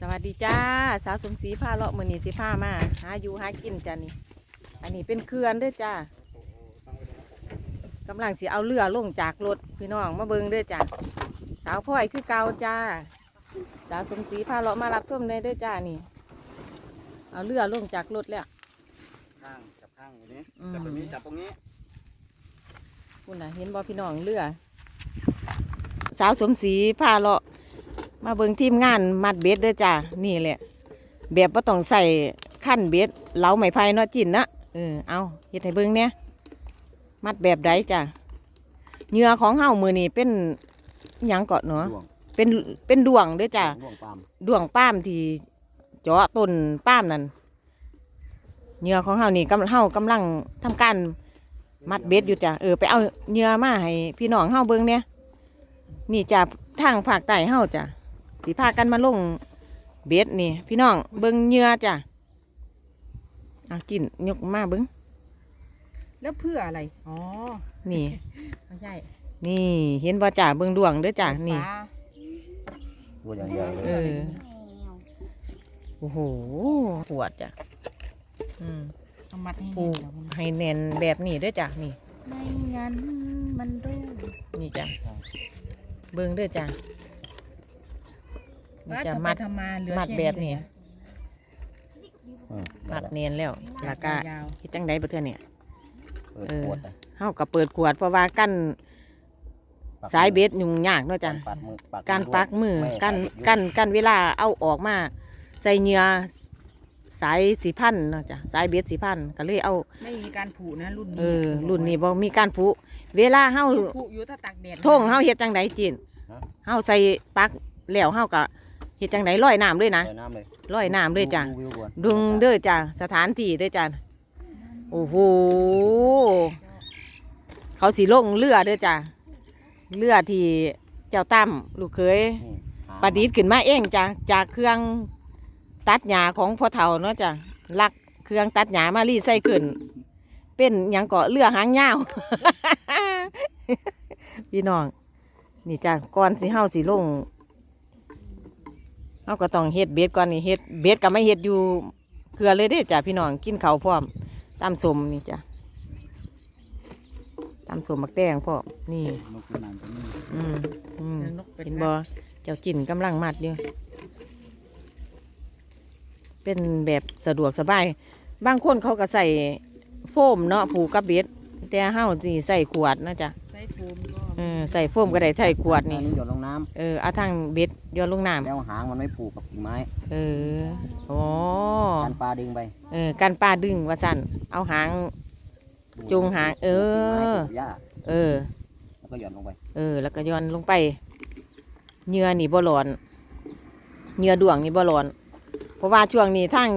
สวัสดีจ้า สาวสมศรีผ้าเลาะมือนีสิผ้ามา หาอยู่หากินจ้านี่ อันนี้เป็นเขื่อนเด้วยจ้ากำลังสิเอาเรือลงจากรถพี่น้องมาเบิงเด้วยจ้าสาวพ่อยคือเก่าจ้า สาวสมศรีผ้าเลาะมารับส้มได้เด้วยจ้านี่ เอาเรือลงจากรถแล้วข้างจับข้างอย่างนี้อืมจับตรงนี้จับตรงนี้คุณน่ะเห็นบ่พี่น้องเรือ สาวสมศรีผ้าเลาะ มาเบิงทีมงานมัดเบ็ดเด้อจ้านี่แหละแบบว่าต้องใส่ขั้นเบ็ดเหลาไม้ไผ่เนาะจินนะเออเอาเฮ็ดให้เบิ่งเนี่ยมัดแบบใดจ้ะเหยื่อของเฮามือนี่เป็นหยังเกาะเนาะดวงเป็นเป็นดวงเด้อจ้ะดวงปาล์มดวงป้ามที่เจาะต้นป้ามนั่นเหยื่อของเฮานี่กำเฮากำลังทำการมัดเบ็ดอยู่จ้ะเออไปเอาเหยื่อมาให้พี่น้องเฮาเบิ่งเนี่ยนี่จ้ะทางภาคใต้เฮาจ้ะ สิพากันมาลงเบ็ดนี่ พี่น้องเบิ่งเหยื่อจ้ะเอากินยกมาเบิ่งแล้วเพื่ออะไร อ๋อ นี่ไม่ใช่ นี่เห็นบ่จ้ะเบิ่งดวงเด้อจ้ะนี่ฟ้าตัวอย่างเดียวเลเอยอโอ้โหปวดจ้ะอืมเอามัดให้ผูแน่กนเดี๋ยวมันให้แน่นแบบนี้เด้วยจ้ะนี่ไม่งั้นมันรู้นี่จ้ะเบิ่งเด้อจ้ะ นี่ว่าจะต่อไปมัดทำมาเหลือมัดค่แบบนี้เลยะอืมมัดเนียนแล้วแล้วก็ยาวเฮ็ดจังไดบ่เทื่อเนี่ย เปิดเออขวดไปเฮาก็เปิดขวดเพราะว่ากั้นปักสายเบ็ดยุ่งยากเนาะจ้ะ ปักมือปักการปักมือไม่ให้กั้นขาดยุบกั้นกั้นเวลาเอาออกมาใส่เหงื่อสายสีพันเนาะจ้ะสายเบ็ดสีพันก็เลยเอา ไม่มีการผูนะรุ่นนี้เออ รุ่นนี้บ่มีการผุเวลาเฮาผูอยู่ถ้าตักแดดท่งเฮาเฮ็ดจังไดจินเฮาใส่ปักแล้วเฮาก็ เฮ็ดจังไดลอยน้ำเลยนะใส่น้ำเลยลอยน้ำเลยจ้ะวิวก่อนดุงเด้อจ้ะสถานที่เด้อจ้ะโอ้โหเขาสิลงเรือเด้อจ้ะเรือที่เจ้าตั้มลูกเคยนี่หาประดิษฐ์ขึ้นมาเองจ้ะจากเครื่องตัดหญ้าของพ่อเฒ่าเนาะจ้ะลักเครื่องตัดหญ้ามารีใส่ขึ้นเป็นหยังเกาะเรือหางยาวพี่น้องนี่จ้ะก่อนสิเฮาสิลง เฮาก็ต้องเฮ็ดเบ็ดก่อนนี่เฮ็ดเบ็ดก็ไม่เฮ็ดอยู่เกลือเลยเด้จ้ะพี่น้องกินเขาพร้อมตำสมนี่จ้ะตำสมมักแตงพร้อมนี่นกกระนางตัวนี้อืมอืมเป็ดเห็นบ่เจ้าจินกำลังมัดอยู่เป็นแบบสะดวกสบาย บางคนเขาก็ใส่โฟมเนาะผูกกับเบ็ดแต่เฮาสิใส่ขวดนะจ๊ะใส่โฟมก็ เออใส่โฟมก็ได้ใส่ขวดนี่อันนี้หยดลงน้เออเอาทางเบ็ดโยนลงน้ำแล้วหางมันไม่ผูกกับกิ่งไม้ำเออโอ้การปลาดึงไปเออกันปลาดึงว่าสั่นเอาหางจูงหางเออ กิ่งไม้ปลูกหญ้าเออ แล้วก็หย่อนลงไปเออ แล้วก็โย้อนลงไปเหงื่อนี่บ่ร้อนเหงื่อดวงนี่บ่ร้อนเพราะว่าช่วงนี้ทาง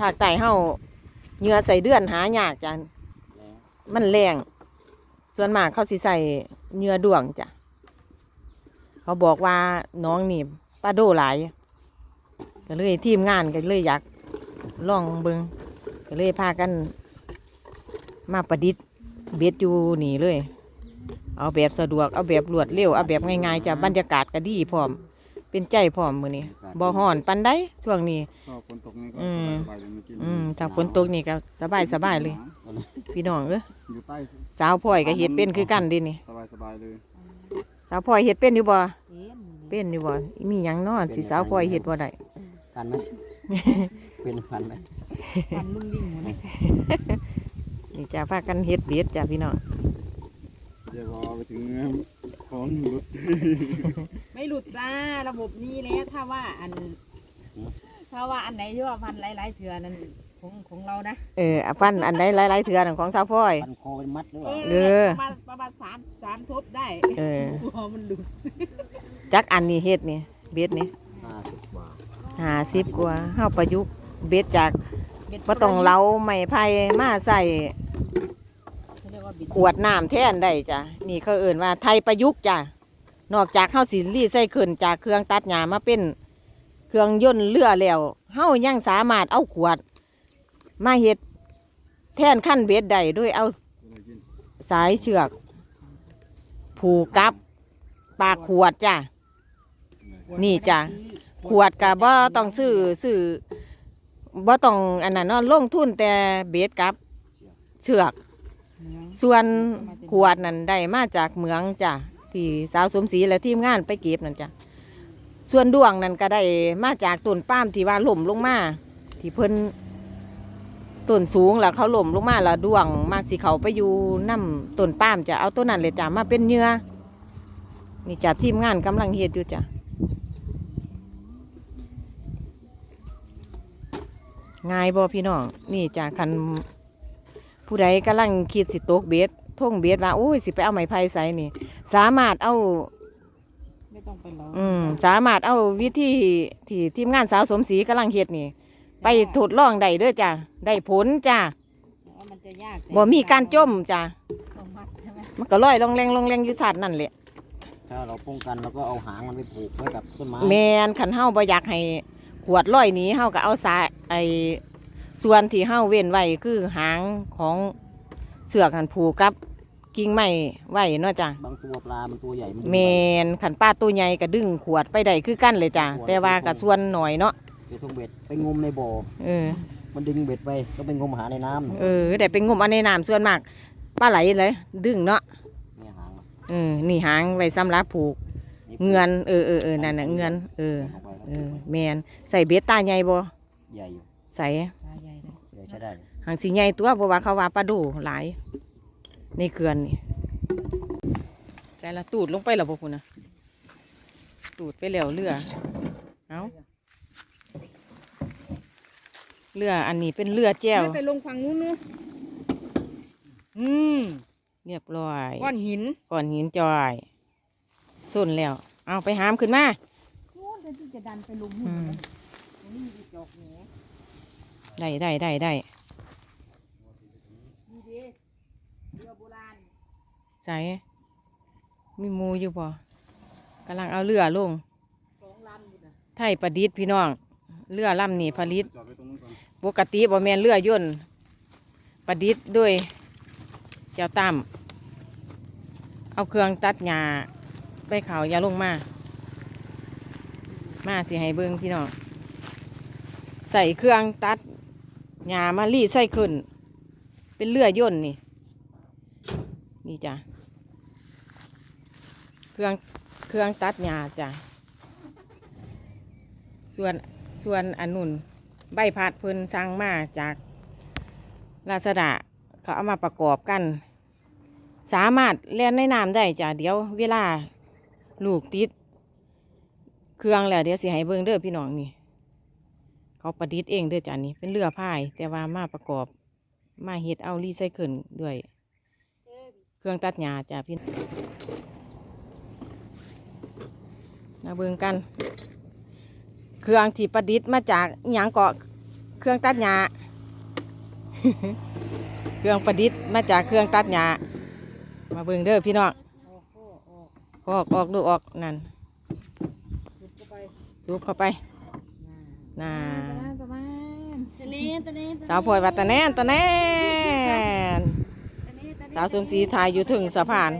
ภาคใต้เฮาเหงื่อใส่เดือนหายากจ้ะแล้วมันแรง ส่วนมากเขาสิใส่เหงื่อดวงจ้ะ เขาบอกว่าน้องนี่ปลาโดหลาย ก็เลยทีมงานก็เลยอยากลองเบิงก็เลยพากันมาประดิษฐ์เบ็ดอยู่นี่เลย เอาแบบสะดวก เอาแบบรวดเร็ว เอาแบบง่ายๆจ้ะบรรยากาศก็ดีพร้อม เป็นใจพร้อมมือนี้บ่ฮ้อนปันได้ช่วงนี้ ก็ฝนตกนี่ก็อืม สบายๆเลยเมื่อกี้อืมถ้าฝนตกนี่ก็สบายสบายๆเลย พี่น้องเอ้ยอยู่ใต้สาวพ่อยก็เฮ็ดเป็นคือกันเดินี่ สบายสบายๆเลยสาวพ่อยเฮ็ดเป็นอยู่บ่เต็มเป็นอยู่บ่ มีหยังเนอนสิสาวพ่อยเฮ็ดบ่ได้กันไหม เป็นฟันไหมฟันลุ่งลิ่งหมดเลยนี่จ้ะพากันเฮ็ดเบ็ดจ้ะพี่น้องเดี๋ยวรอไปถึงของหลุดไม่หลุดจ้าระบบนี้แล้วถ้าว่าอัน ถ้าว่าอันไหนที่ว่าพันหลายๆเถื่อนั้น ของของเรานะเอออะฟันอันใดหลายๆเทื่อนั่นของสาวพ่อยฟันคอเป็นมัดหรือเปเอล่าอเออ ประมาณประมาณสามสามทบได้เออกลัวมันหลุดจักอันนี้เฮ็ดนี่เบ็ดนี่ห้าสิบบาท50กว่าเฮาประยุกต์เบ็ดจากบ็ดบ่ต้องเล้าไม้ไผ่มาใส่เขาเรียกว่าบิดขวดน้ำแทนได้จ้ะนี่เขาเอิ่นว่าไทยประยุกต์จ้ะนอกจากเฮาสิรีไซเคิลจากเครื่องตัดหญ้ามาเป็น เครื่องยนต์เรือแล้วเฮายังสามารถเอาขวด มาเฮ็ดแท่นขั้นเบ็ดได้โดยเอาสายเชือก ผูกกับปากขวดจ้ะ นี่จ้ะ ขวดก็บ่ต้องซื้อซื้อบ่ต้องอันนั้นนาะลงทุนแต่เบ็ดกับ เชือก ส่วนขวดนั่นได้มาจากเหมืองจ้ะ ที่สาวสมศรีและทีมงานไปเก็บนั่นจ้ะ ส่วนดวงนั่นก็ได้มาจากต้นป้ามที่ว่าล่มลงมาที่เพิ่น ต้นสูงแล้วเขาล่มลงมาแล้วดวงมากสิเขาไปอยู่น้ำต้นป้ามจะเอาต้นนั้นเลยจ้ะมาเป็นเหยื่อนี่จ้ะทีมงานกำลังเฮ็ดอยู่จ้ะง่ายบ่พี่น้องนี่จ้ะคันผู้ใดกำลังคิดสิตกเบ็ดท่งเบ็ดว่าโอ้ยสิไปเอาไม้ไผ่ใส่นี่ สามารถเอาไม่ต้องไปรออืมสามารถเอาวิธีที่ทีมงานสาวสมศรีกำลังเฮ็ดนี่ ไปทดลองได้เด้อจ้ะได้ผลจ้ะว่ามันจะยากบ่มีการจมจ้ะต้องมัดใช่ไหมมันก็ลอยลงแรงลงแรงอยู่ชาตินั่นแหละ ถ้าเราป้องกันเราก็เอาหางมันไปผูกไว้กับต้นไม้แมนขันเฮาบ่อยากให้ขวดลอยหนีเฮาก็เอาสายไอ้ส่วนที่เฮาเว้นไว้คือหางของเสือกหันผูกกับกิ่งไม้ไว้เนาะจ้ะบางตัวปลา มันตัวใหญ่มันแมนขันป้าตัวใหญ่ก็ดึงขวดไปได้คือกันเลยจ้ะแต่ว่ากับส่วนหน่อยเนาะ เดี๋ยวทงเบ็ดไปงมในบ่อ เออ มันดึงเบ็ดไปก็ไปงมหาในน้ำเออแต่เป็นงมเอันในน้ำส่วนมากปลาไหลเลย ดึงเนาะเนี่ยหางมันเออนี่หางไว้สำหรับผูกนี่เงือนเออเออเออนั่นน่ะเงือนเออลงไปเออแมนใส่เบ็ดตาใหญ่บ่ใหญ่อยู่ใส่ตาใหญ่เลยใหญ่ใช้ได้เลยหางสีใหญ่ตัวเพราะว่าเขาว่าปลาดูหลายในเกลือนนี่ใส่ละตูดลงไปแล้วพวกคุณนะตูดไปแล้วเรือเอา เรืออันนี้เป็นเรือแจ้วไม่ไปลงฝั่งนู้นนู้นอืมเรียบร้อยก้อนหินก่อนหินจอยส้นแล้ว เอาไปหามขึ้นมานู้นที่จะดันไปลงอืหุ่นมตรงนี้มีจอกแหนได้ได้ได้ได้ดีดีเรือโบราณใส่มีหมูอยู่ป่กำลังเอาเรือลงสองลำอยู่นะไทยประดิษฐ์พี่น้อง เรือลำนี้ผลิตจอดไปกติบ่แมนเรือยนต์ประดิษฐ์ด้วยเจ้าตั้มเอาเครื่องตัดหญ้าไปเขาอยาลงมา มาสิให้เบิ่งพี่น้องใส่เครื่องตัดหญ้ามารีดใส่ขึ้น เป็นเรือยนต์นี่ นี่จ้ะเครื่องเครื่องตัดหญ้าจ้ะส่วนส่วนอันนุน ใบพัดเพิ่นสั่งมาจากลาซาดาเขาเอามาประกอบกัน สามารถเล่นในน้ำได้จ้ะเดี๋ยวเวลาลูกติด เครื่องแล้วเดี๋ยวสิให้เบิ่งเด้อพี่น้องนี่ เขาประดิษฐ์เองเด้อจ้ะนี่เป็นเรือพาย แต่ว่ามาประกอบ มาเฮ็ดเอารีไซเคิลด้วย เครื่องตัดหญ้าจ้ะพี่มาเบิ่งกัน เครื่องที่ประดิษฐ์มาจากอหย่างเกาะเครื่องตัดหญ้าเครื่องประดิษฐ์มาจากเครื่องตัดหญ้ามาเบิ่งเด้อพี่น้องโอ้โหโอ้ออกออกดูออกนั่นสุดเข้าไปสูบเข้าไปน่าตะนตะนตะนี้ตะนี้สาวพลอยวัดตะแนนตะแนนสาวสมศรีถ่ายอยู่ถึงสะพาน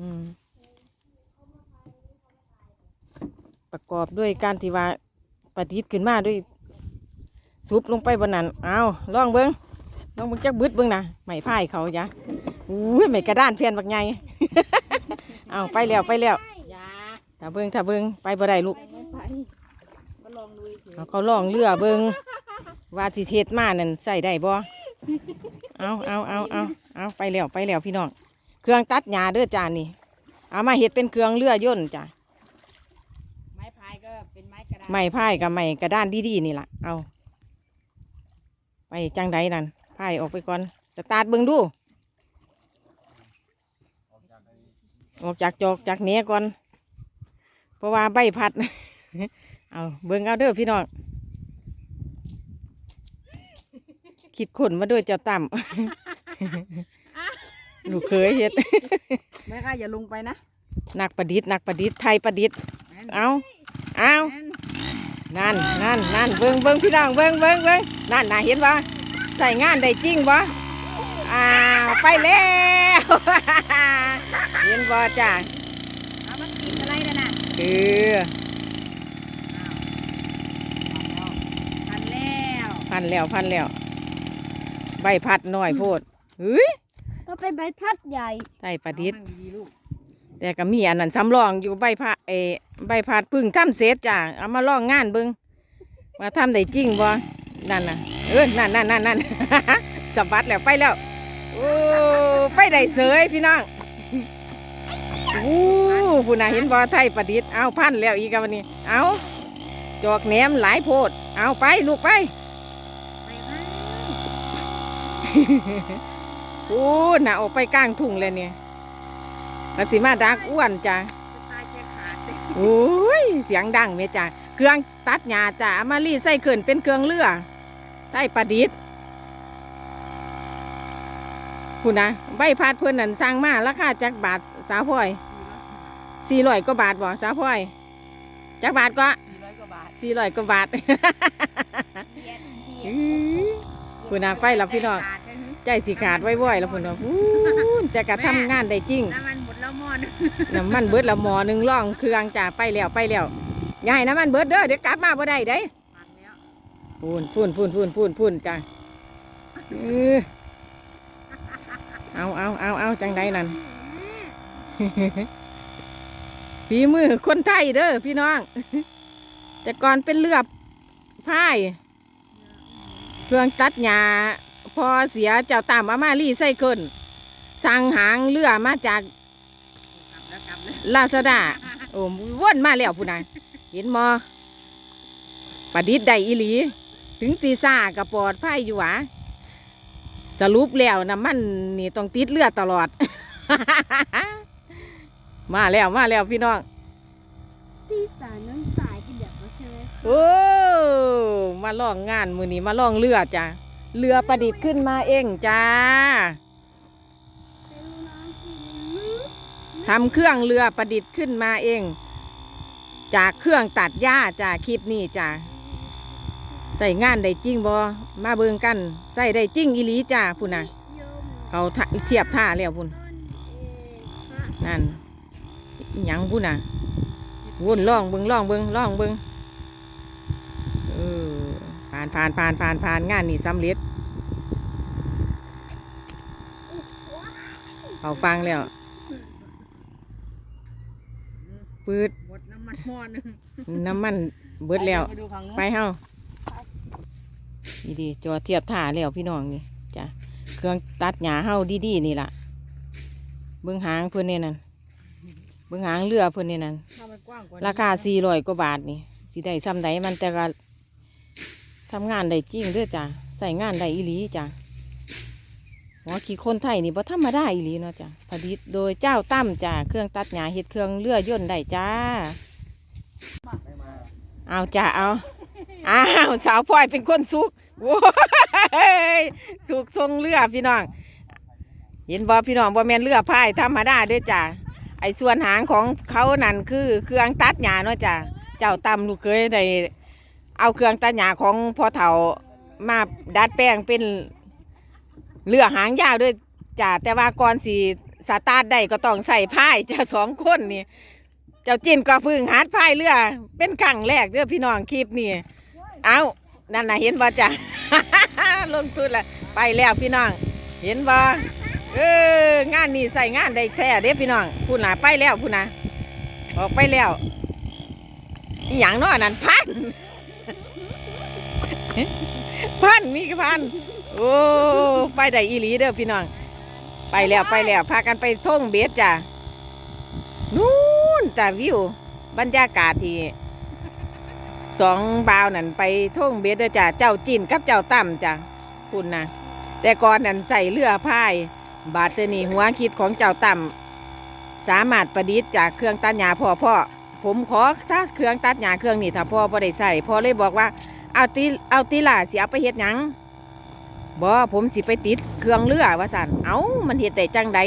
อืม ประกอบด้วยการที่ว่าประดิษฐ์ขึ้นมาด้วยซุปลงไปบนนั้นเอาลองเบิ้งลองเบิ้งจักบึดเบิ้งนะไม่พ่ายเขาจ้ะอุ้ยไม่กระด้านเพียนบักใหญ่เอาไปแล้วไปแล้วยาถ้าเบิ้งถ้าเบิ้งไปบ่ได้ลูกไปไม่ไปมากทีเขาลองเรือเบิ้งว่าสิเทศมานั่นใส่ได้บ่เอาเอาเอาเอาเอาไปแล้วไปแล้วพี่น้องเครื่องตัดหญ้าเด้อจานนี่เอามาเฮ็ดเป็นเครื่องเรือย่นจ้ะ ไม้พายก็เป็น ไม้กระดาษไม้พายกับไม้กระด้านดีๆนี่ล่ะ เอา ไปจังใดนั่นพายออกไปก่อน สตาร์ทเบิ้งดู ออกจากจอกจากเนี้ยก่อน เพราะว่าใบพัด เอาเบิ้งเอาเด้อพี่น้อง คิดขนมาด้วยเจ้าต่ำลูกเคยเฮ็ด แม่ค่ะอย่าลงไปนะ นักประดิษฐ์นักประดิษฐ์ไทยประดิษฐ์ เอาเอา นั่นนั่นนั่นเบิ้งเบิ้งพี่น้องเบิ้งเบิ้งเบิ้งนั่นน่ะเห็นบ่ใส่งานได้จริงบ่อ้าวไปแล้วเห็นบ่จ้าเออพันแล้วพันแล้วพันแล้ว ใบพัดน้อยโพดเฮ้ยก็เป็นใบพัดใหญ่ไต้ประดิษฐ์เอามั่งดีๆลูกแต่ก็มีอันนั้นสำรองอยู่ใบพัดเออใบพัดพึ่งทำเสร็จจ้ะเอามาลองงานเบิงว่าทำได้จริงบ่นั่นน่ะเออนั่นนั่นนั่นนั่นสบัดแล้วไปแล้วโอ้ไปได้เสยพี่น้องโอ้ผู้น่ะเห็นบ่ไทยประดิษฐ์เอาพันแล้วอีกแล้ววันนี้ เอาจอกแหนมหลายโพด เอาไปลูกไปโอ้น่ะออกไปกลางทุ่งเลยเนี่ยมัสิมาดักอ้วนจ้ะ โอ้ย เสียงดังเมียจ้ะเครื่องตัดหญ้าจ้ะเอามารีใส่เขินเป็นเครื่องเรือใต้ประดิษฐ์คุณนะใบพัดเพื่อนนั่นสร้างมาราคาจักบาทสาวพลอยสี่ร้อยกว่าบาทบ่สาวพลอยจักบาทก็สี่ร้อยกว่าบาทสี่ร้อยกว่าบาทอื้อคุณนะไปแล้วพี่น้องขาดจังหึใจสิขาดไว้บ่อยแล้วพุ่นว่าอู้แต่ก็ทำงานได้จริง น้ำมันหมดแล้วหมอนน้ำมันเบิดละหมอหนึ่งล่องเครื่องจ่าไปแล้วไปแล้วอย่าให้น้ำมันเบิดเด้อเดี๋ยวกลับมาบ่ได้เด้พันแล้วพูนพูนพูนพูนพูนพูนจ้าเออเอาเอาเอาเอาจังใดนั่นฝีมือคนไทยเด้อพี่น้อง แต่ก่อนเป็นเรือพายเครื่องตัดหญ้าพอเสียเจ้าตามอามารีใส่เกินสั่งหางเรือมาจากกลับแล้วกลับเลยลาซาด้าโอ้วนมาแล้วผู้นายเห็นมอประดิษฐ์ได้อีหลี ถึงตีซ่ากับปลอดภัยอยู่หวะสรุปแล้วน้ำมันนี่ต้องติดเลือดตลอด มาแล้วมาแล้วพี่น้องพี่สารน้องสายกันเดี๋ยวมาใช่ไหมโอ้มาลองงานมือนี้มาลองเรือจ้ะเรือประดิษฐ์ขึ้นมาเองจ้า เป็นน้องสีลึก ทำเครื่องเรือประดิษฐ์ขึ้นมาเอง จากเครื่องตัดหญ้าจ้าคลิปนี้จ้าใส่งานได้จริงบ่มาเบิงกัน ใส่ได้จริงอีหลีจ้าพุ่นน่ะเขาเทียบท่าแล้วพุ่นนั่นหยังพุ่นน่ะวนล่องเบิงล่องเบิงล่องเบิงเออผ่านผ่านผ่านผ่านผ่านงานนี่สำเร็จเขาฟังแล้ว ปืดหมดน้ำมันหม้อหนึงน้ำมันเบิดแล้ว ไปดูฝั่งนู้นไปเฮาดีดีๆจอเทียบท่าแล้วพี่น้องนี่จ้ะ เครื่องตัดหญ้าเฮาดีๆนี่ล่ะ เบิ่งหางเพิ่นนี่นั่น เบิ่งหางเรือเพิ่นนี่นั่น ถ้ามันกว้างกว่านี้ราคาสี่ร้อยกว่าบาทนี่สิได้ซ้ำใดมันแต่ก็ทำงานได้จริงเด้อจ้ะใส่งานได้อีหลีจ้ะ หัวขี้คนไทยนี่บ่ธรรมดาอีหลีเนาะจ้ะผลิตโดยเจ้าตั้มจ้ะเครื่องตัดหญ้าเฮ็ดเครื่องเรือย่นได้จ้า เอาจ้ะเอาอ้าวสาวพลอยเป็นคนสุกโว้ยสุกทรงเรือพี่น้อง เห็นบ่พี่น้องบ่แม่นเรือพายธรรมดาเด้อจ้ะไอ้ส่วนหางของเขานั่นคือเครื่องตัดหญ้าเนาะจ้ะเจ้าตำลูกเคยได้เอาเครื่องตัดหญ้าของพ่อเฒ่ามาดัดแปลงเป็น เรือหางยาวด้วยจ้ะแต่ว่าก่อนสิสตาร์ทได้ก็ต้องใส่พายจ้ะสองคนนี่ เจ้าจินก็พึ่งหัดพายเรือ เป็นครั้งแรกเด้อพี่น้องคลิปนี่เอานั่นนะเห็นบ่จ้ะลงทุนละไปแล้วพี่น้อง เห็นบ่เอองานนี้ใส่งานได้แท้เด้พี่น้องพูดน่ะไปแล้วพูดน่ะออกไปแล้วอหย่างน้อนั่นพันพันมีกี่พัน โอ้ไปได้อีหลีเด้อพี่น้อง ไปแล้วไปแล้วพากันไปท่องเบสจ้ะนู่นแต่วิวบรรยากาศที่สองบ่าวนั่นไปท่องเบ็ดเด้อจ้ะเจ้าจินกับเจ้าตั้มจ้ะคุณนะแต่ก่อนนั่นใส่เรือพาย บาดเตนี่หัวคิดของเจ้าตั้มสามารถประดิษฐ์จากเครื่องตัดหญ้าพ่อพ่อผมขอซะเครื่องตัดหญ้าเครื่องนี้ถ้าพ่อบ่ได้ใส่พ่อเลยบอกว่าเอาตีเอาตีล่ะสิเอาไปเฮ็ดหยัง บ่ผมสิไปติดเครื่องเรือว่าสั่นเอ้ามันเฮ็ดได้จังใด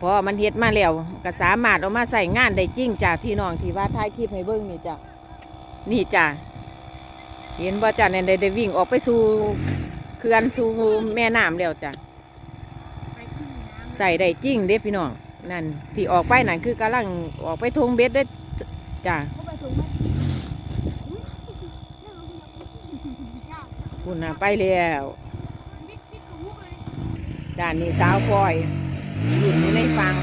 พอมันเฮ็ดมาแล้วก็สามารถเอามาใส่งานได้จริงจ้ะที่น้องที่ว่าถ่ายคลิปให้เบิ่งนี่จ้ะนี่จ้ะเห็นบ่จ้ะเนี่ยได้ได้วิ่งออกไปสู่เขื่อนสู่แม่น้ำแล้วจ้ะไปขึ้นน้ำใส่ได้จริงเด้พี่น้องนั่นที่ออกไปนั่นคือกำลังออกไปทงเบ็ดได้อจ้ะเขาไปส่งมาคุณน่ะไปแล้ว ติดติดกับมุกเลย ด้านนี้สาวพลอยอยู่ในฟัง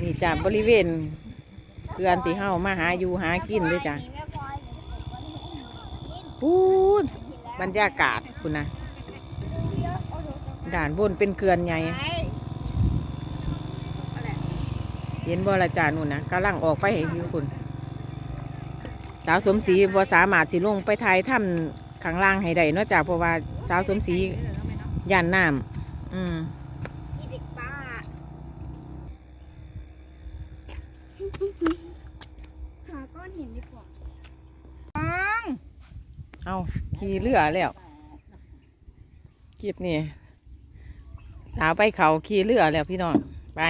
นี่จ้ะบริเวณเพื่อนที่เฮามาหาอยู่หากินเลยจ้ะพูดบรรยากาศคุณนะด่านบนเป็นเกลือนใหญ่เห็นบ่ละจานู่นนะกำลังออกไปให้อยู่คุณสาวสมศรีบ่สามารถสิลงไปทายถ้ำข้างล่างให้ได้เนอกจากเพราะว่าสาวสมศรี ย่านน้ำอืมอีเด็กป้าหาก้อนหินดีกว่าเอาขี่เรือแล้วคลิปนี่สาวไปเขาขี่เรือแล้วพี่น้องไป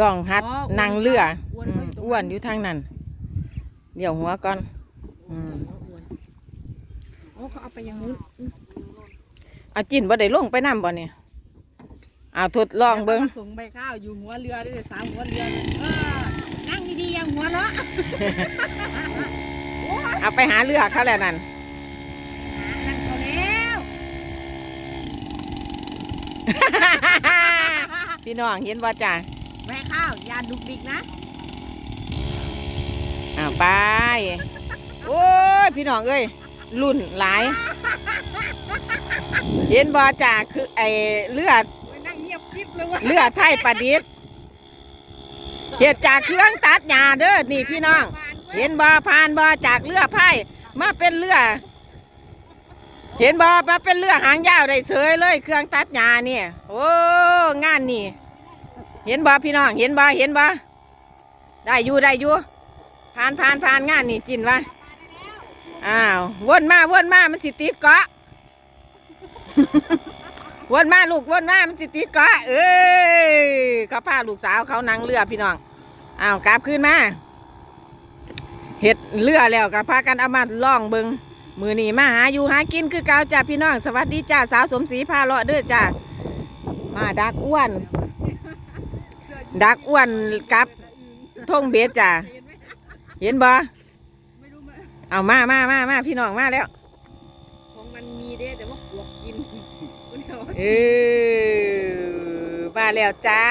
ลองฮัดอ๋ออ้วนนั่งเรืออ้วนอืมเขาอยู่ตรงนั้นอ้วนอยู่ทางนั้นเดี๋ยวหัวก่อน อืมโอ้เขาเอาไปอยังนู้นเอาจินบ่ได้ลงไปน้ำบ่เนี่ยเอาทดลองเบิ้งส่งใบข้าวอยู่หัวเรือได้เลยสามหัวเรือเลยเออนั่งดีๆอยังหัวเนาะเอาไปหาเรือเขาแล้วนั่นนั่งเขาแล้วพี่น้องเห็นบ่จ้าใบข้าวอยาดุกดิกนะอ่าไปโอ้ยพี่น้องเอ้ย รุ่นหลาย เห็นบ่จ้าคือไอเลือดไปนั่งเงียบกริบเลยว่ะเลือดไทยประดิษฐ์เฮ็ดจากเครื่องตัดหญ้าเด้อนี่พี่น้อง เห็นบ่ผ่านบ่จากเรือไผ่มาเป็นเรือเห็นบ่มาเป็นเรือหางยาวได้เสยเลย เครื่องตัดหญ้าเนี่ยโอ้งานนี่เห็นบ่พี่น้อง เห็นบ่เห็นบ่ได้อยู่ได้อยู่ผ่านผ่านผ่านงานนี่จินวะ อ้าววนมาวนมามันสิติดเกาะวนมาลูกวนมามันสิติดเกาะเอ้ยเขาพาลูกสาวเขานั่งเรือพี่น้องอ้าวกลับขึ้นมาเห็ดเรือแล้วก็พากันเอามาล่องเบิงมือนีมาหาอยู่หากินคือเก่าจ้าพี่น้อง สวัสดีจ้าสาวสมศรีพาเลาะเด้อจ้ามาดักอ้วน ดักอ้วนกับทงเบสจ้าเห็นบ่ เอามามามามาพี่น้องมาแล้วของมันมีเด้แต่ว่าปวกกินมันเอาเออมาแล้วจ้า